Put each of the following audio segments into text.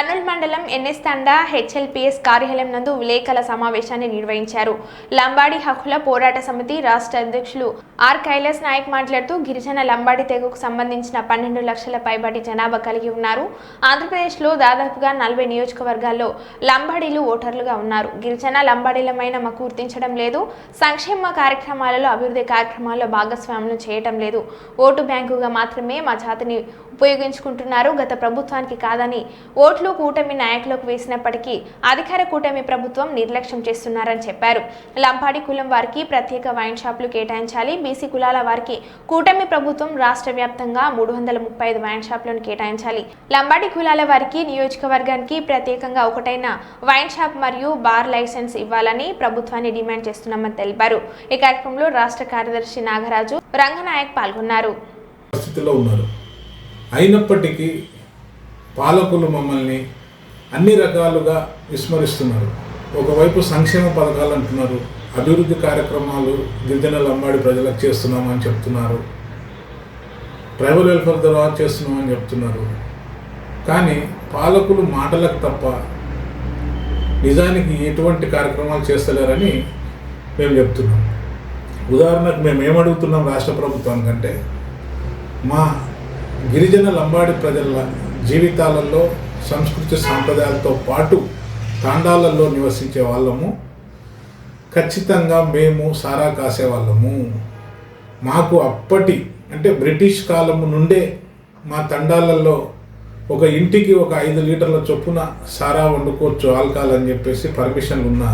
కర్నూలు మండలం ఎన్ఎస్ తండా హెచ్ఎల్పిఎస్ కార్యాలయం నందు విలేకరుల సమావేశాన్ని నిర్వహించారు. లంబాడి హక్కుల పోరాట సమితి రాష్ట్ర అధ్యక్షులు ఆర్ కైలాస్ నాయక్ మాట్లాడుతూ గిరిజన లంబాడి తెగకు సంబంధించిన పన్నెండు లక్షల పైబడి జనాభా కలిగి ఉన్నారు. ఆంధ్రప్రదేశ్లో దాదాపుగా నలభై నియోజకవర్గాల్లో లంబాడీలు ఓటర్లుగా ఉన్నారు. గిరిజన లంబాడీలమైన మాకు గుర్తించడం లేదు. సంక్షేమ కార్యక్రమాలలో అభివృద్ధి కార్యక్రమాల్లో భాగస్వామ్యం చేయటం లేదు. ఓటు బ్యాంకుగా మాత్రమే మా జాతిని ఉపయోగించుకుంటున్నారు. గత ప్రభుత్వానికి కాదని ఓట్లు కూటమి నాయకులకు వేసినప్పటికీ అధికార కూటమి ప్రభుత్వం నిర్లక్ష్యం చేస్తున్నారని చెప్పారు. లంపాడి కులం వారికి ప్రత్యేక వైన్ షాపులు కేటాయించాలి. బీసీ కులాల వారికి కూటమి ప్రభుత్వం రాష్ట్ర వ్యాప్తంగా మూడు వందల ముప్పై ఐదు వైన్ షాపులను కేటాయించాలి. లంబాడి కులాల వారికి నియోజకవర్గానికి ప్రత్యేకంగా ఒకటైన వైన్ షాప్ మరియు బార్ లైసెన్స్ ఇవ్వాలని ప్రభుత్వాన్ని డిమాండ్ చేస్తున్నామని తెలిపారు. ఈ కార్యక్రమంలో రాష్ట్ర కార్యదర్శి నాగరాజు రంగనాయక్ పాల్గొన్నారు. అయినప్పటికీ పాలకులు మమ్మల్ని అన్ని రకాలుగా విస్మరిస్తున్నారు. ఒకవైపు సంక్షేమ పథకాలు అంటున్నారు. అభివృద్ధి కార్యక్రమాలు గిరిజన లంబాడి ప్రజలకు చేస్తున్నామని చెప్తున్నారు. ట్రైబల్ వెల్ఫేర్ ద్వారా చేస్తున్నామని చెప్తున్నారు. కానీ పాలకులు మాటలకు తప్ప నిజానికి ఎటువంటి కార్యక్రమాలు చేస్తలేరని మేము చెప్తున్నాం. ఉదాహరణకు మేము ఏమడుగుతున్నాం రాష్ట్ర ప్రభుత్వానికంటే మా గిరిజన లంబాడి ప్రజల జీవితాలలో సంస్కృతి సాంప్రదాయాలతో పాటు తాండాలలో నివసించే వాళ్ళము. ఖచ్చితంగా మేము సారా కాసే వాళ్ళము. మాకు అప్పటి అంటే బ్రిటిష్ కాలము నుండే మా తండాలలో ఒక ఇంటికి ఒక ఐదు లీటర్ల చొప్పున సారా వండుకోవచ్చు ఆల్కహాల్ అని చెప్పేసి పర్మిషన్ ఉన్న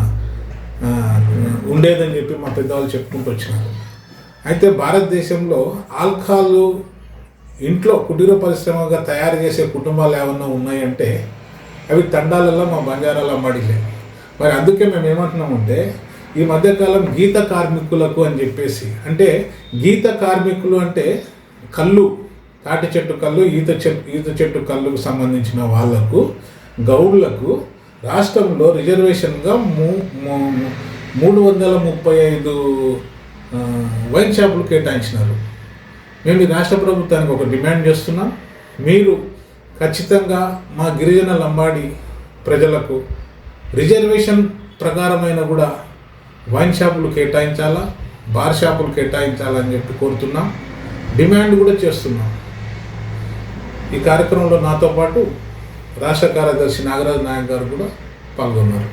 ఉండేదని చెప్పి మా పెద్దవాళ్ళు చెప్పుకుంటూ వచ్చినారు. అయితే భారతదేశంలో ఆల్కహాల్ ఇంట్లో కుటీర పరిశ్రమగా తయారు చేసే కుటుంబాలు ఏమన్నా ఉన్నాయంటే అవి తండాలలో మా బంజారాల అమ్మడిలే. మరి అందుకే మేము ఏమంటున్నామంటే ఈ మధ్యకాలం గీత కార్మికులకు అని చెప్పేసి అంటే గీత కార్మికులు అంటే కళ్ళు తాటి చెట్టు కళ్ళు ఈత చెట్టు ఈత చెట్టు కళ్ళుకు సంబంధించిన వాళ్ళకు గౌడ్లకు రాష్ట్రంలో రిజర్వేషన్గా మూ మూడు వందల ముప్పై ఐదు వైన్ షాపులు కేటాయించినారు. మేము రాష్ట్ర ప్రభుత్వానికి ఒక డిమాండ్ చేస్తున్నాం. మీరు ఖచ్చితంగా మా గిరిజన లంబాడి ప్రజలకు రిజర్వేషన్ ప్రకారమైన కూడా వైన్ షాపులు కేటాయించాలా బార్ షాపులు కేటాయించాలని చెప్పి కోరుతున్నాం. డిమాండ్ కూడా చేస్తున్నాం. ఈ కార్యక్రమంలో నాతో పాటు రాష్ట్ర కార్యదర్శి నాగరాజు నాయక్ గారు కూడా పాల్గొన్నారు.